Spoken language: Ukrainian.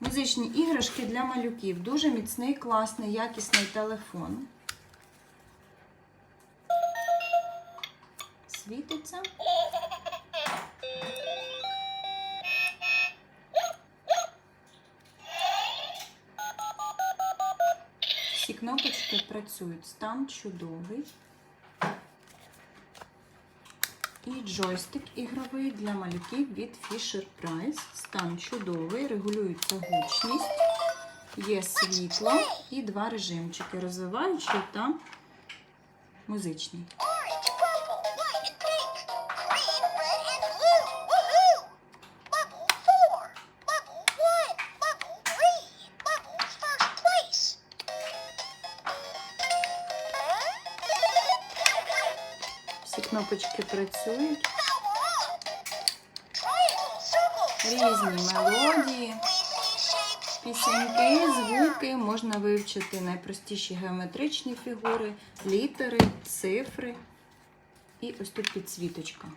Музичні іграшки для малюків. Дуже міцний, класний, якісний телефон. Світиться. Всі кнопочки працюють. Стан чудовий. І джойстик ігровий для малюків від Fisher Price. Стан чудовий, регулюється гучність, є світло і два режимчики розвиваючий та музичний. Всі кнопочки працюють, різні мелодії, пісеньки, звуки. Можна вивчити найпростіші геометричні фігури, літери, цифри. І ось тут підсвіточка.